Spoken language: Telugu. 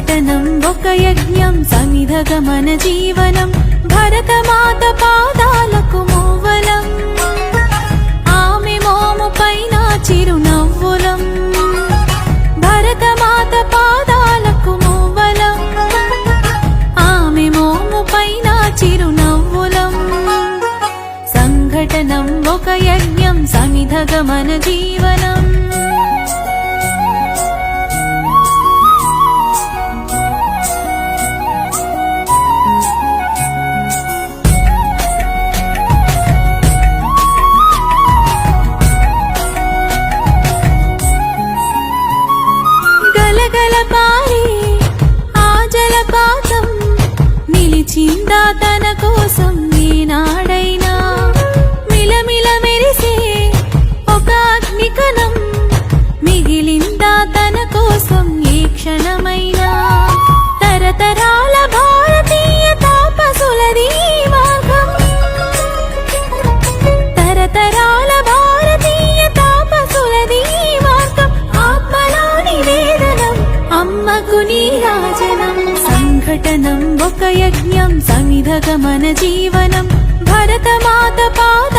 పఠనం ఒక యజ్ఞం సమిధగమన జీవనం భరతమాత పాదాలకు మూవలం ఆమె మోము పైన చిరునవ్వులం. భరతమాత పాదాలకు మూవలం ఆమె మోము పైన చిరునవ్వులం. సంఘటనం ఒక యజ్ఞం సమిధగమన జీవనం. నిలిచిందా తన కోసం ఈనాడైనా మిలమిల మెరిసే ఒక అగ్నికణం మిగిలిందా తన కోసం ఏ క్షణమైనా? తరతరాల భారతీయ తాపసులది మార్గం తరతరాల భారతీయ తాపసులది ఈ మార్గం ఆత్మలో నివేదనం అమ్మకు నీరాజనం సంఘటనం ఒక యజ్ఞం సమిధగమన జీవనం. భరతమాత పాదాలకు